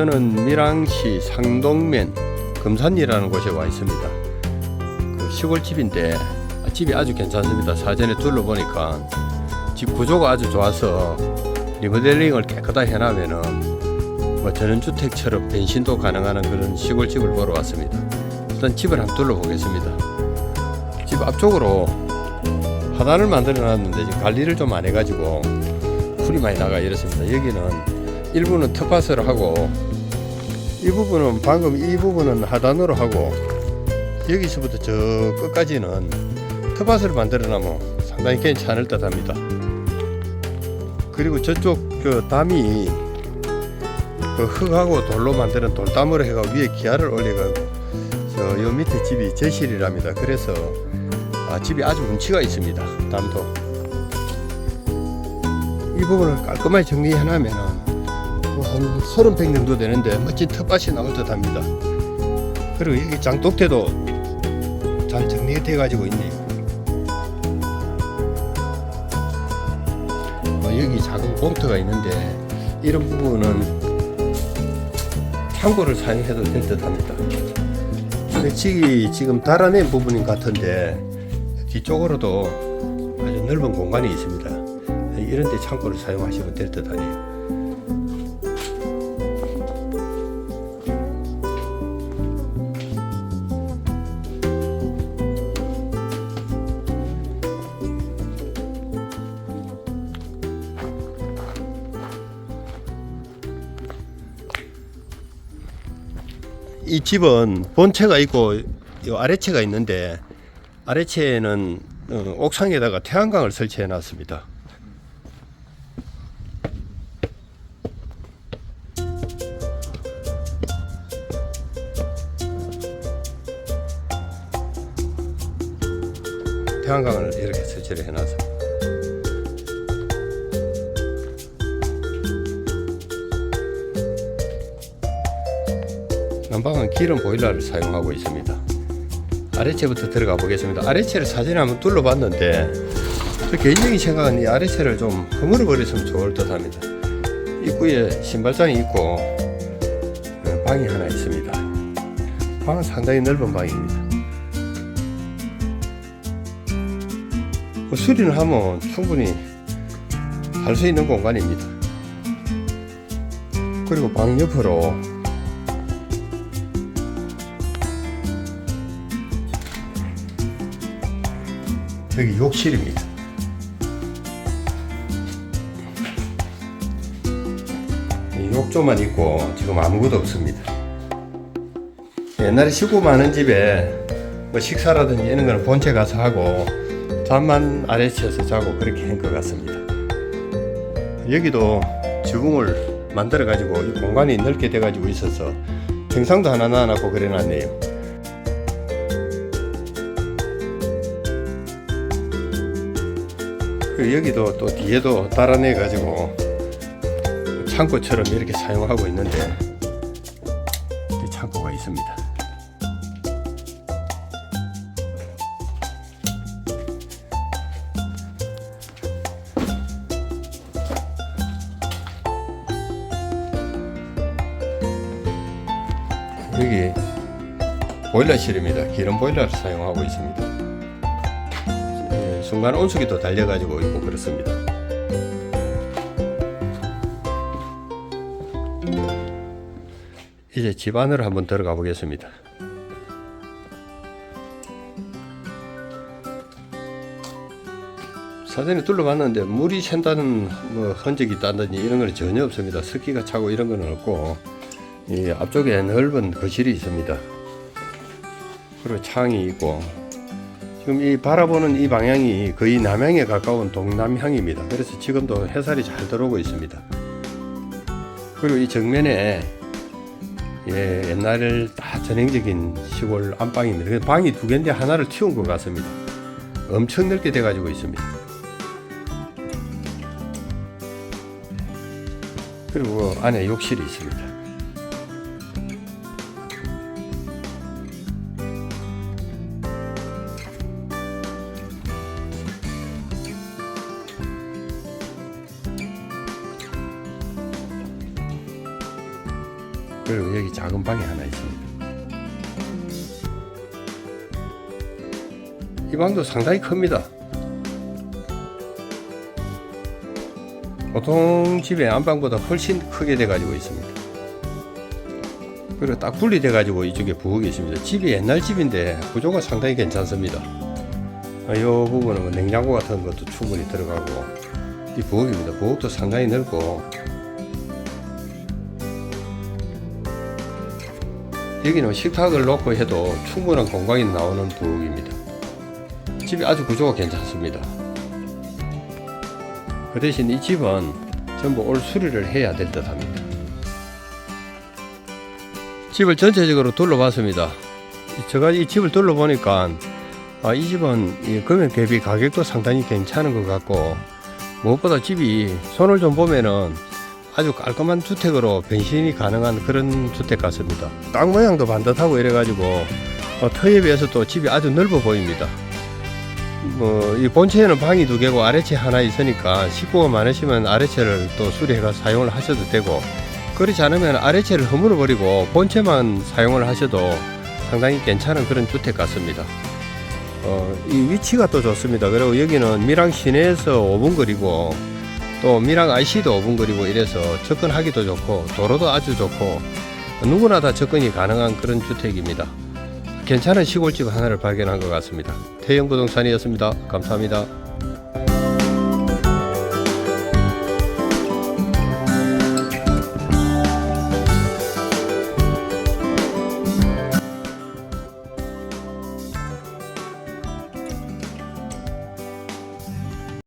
저는 밀양시 상동면 금산이라는 곳에 와 있습니다. 그 시골집인데 집이 아주 괜찮습니다. 사전에 둘러보니까 집 구조가 아주 좋아서 리모델링을 깨끗하게 해놓으면은 뭐 전원주택처럼 변신도 가능한 그런 시골집을 보러 왔습니다. 일단 집을 한번 둘러보겠습니다. 집 앞쪽으로 하단을 만들어 놨는데 관리를 좀 안 해가지고 풀이 많이 나가 이렇습니다. 여기는 일부는 텃밭으로 하고 이 부분은 방금 이 부분은 하단으로 하고 여기서부터 저 끝까지는 텃밭을 만들어 놓으면 상당히 괜찮을 듯 합니다. 그리고 저쪽 그 담이 그 흙하고 돌로 만드는 돌담으로 해가 위에 기아를 올려가지고 저요 밑에 집이 제실이랍니다. 그래서 아, 집이 아주 운치가 있습니다. 담도 이 부분을 깔끔하게 정리해 놓으면은 뭐 한 서른 평 정도 되는데 멋진 텃밭이 나올 듯 합니다. 그리고 여기 장독대도 잘 정리가 돼가지고 있네요. 어, 여기 작은 공터가 있는데 이런 부분은 창고를 사용해도 될 듯 합니다. 근데 지금 지금 달아낸 부분인 것 같은데 뒤쪽으로도 아주 넓은 공간이 있습니다. 이런 데 창고를 사용하시면 될 듯 하네요. 이 집은 본체가 있고 요 아래체가 있는데 아래체에는 어, 옥상에다가 태양광을 설치해 놨습니다. 태양광을 이렇게 설치를 해놔서 난방은 기름 보일러를 사용하고 있습니다. 아래체부터 들어가 보겠습니다. 아래체를 사진에 한번 둘러봤는데 저 개인적인 생각은 이 아래체를 좀 허물어 버렸으면 좋을 듯 합니다. 입구에 신발장이 있고 어, 방이 하나 있습니다. 방은 상당히 넓은 방입니다. 뭐 수리를 하면 충분히 할 수 있는 공간입니다. 그리고 방 옆으로 여기 욕실입니다. 이 욕조만 있고 지금 아무것도 없습니다. 옛날에 식구 많은 집에 뭐 식사라든지 이런 거는 본체 가서 하고 잠만 아래치에서 자고 그렇게 한 것 같습니다. 여기도 지붕을 만들어 가지고 이 공간이 넓게 돼 가지고 있어서 평상도 하나 놔놓고 그래 놨네요. 그 여기도 또 뒤에도 달아내 가지고 창고처럼 이렇게 사용하고 있는데 이 창고가 있습니다. 여기 보일러실입니다. 기름 보일러를 사용하고 있습니다. 예, 순간 온수기 도 달려가지고 있고 그렇습니다. 이제 집 안으로 한번 들어가 보겠습니다. 사전에 둘러봤는데 물이 샌다는 뭐 흔적이 있다든지 이런 건 전혀 없습니다. 습기가 차고 이런 건 없고 이 앞쪽에 넓은 거실이 있습니다. 그리고 창이 있고 지금 이 바라보는 이 방향이 거의 남향에 가까운 동남향입니다. 그래서 지금도 햇살이 잘 들어오고 있습니다. 그리고 이 정면에 예, 옛날 다 전형적인 시골 안방입니다. 그래서 방이 두 개인데 하나를 틔운 것 같습니다. 엄청 넓게 돼 가지고 있습니다. 그리고 안에 욕실이 있습니다. 그리고 여기 작은 방이 하나 있습니다. 이 방도 상당히 큽니다. 보통 집의 안방보다 훨씬 크게 돼 가지고 있습니다. 그리고 딱 분리돼 가지고 이쪽에 부엌이 있습니다. 집이 옛날 집인데 구조가 상당히 괜찮습니다. 아, 이 부분은 뭐 냉장고 같은 것도 충분히 들어가고 이 부엌입니다. 부엌도 상당히 넓고 여기는 식탁을 놓고 해도 충분한 공간이 나오는 부엌입니다. 집이 아주 구조가 괜찮습니다. 그 대신 이 집은 전부 올 수리를 해야 될 듯 합니다. 집을 전체적으로 둘러봤습니다. 이- 제가 이 집을 둘러보니까 아, 이 집은 이 금액 대비 가격도 상당히 괜찮은 것 같고 무엇보다 집이 손을 좀 보면은 아주 깔끔한 주택으로 변신이 가능한 그런 주택 같습니다. 땅 모양도 반듯하고 이래가지고 어, 터에 비해서 또 집이 아주 넓어 보입니다. 뭐, 이 본체에는 방이 두 개고 아래채 하나 있으니까 식구가 많으시면 아래채를 또 수리해가 사용을 하셔도 되고 그렇지 않으면 아래채를 허물어 버리고 본체만 사용을 하셔도 상당히 괜찮은 그런 주택 같습니다. 어, 이 위치가 또 좋습니다. 그리고 여기는 밀양 시내에서 5분 거리고 또 밀양 IC도 5분 거리고 이래서 접근하기도 좋고 도로도 아주 좋고 누구나 다 접근이 가능한 그런 주택입니다. 괜찮은 시골집 하나를 발견한 것 같습니다. 태영 부동산이었습니다. 감사합니다.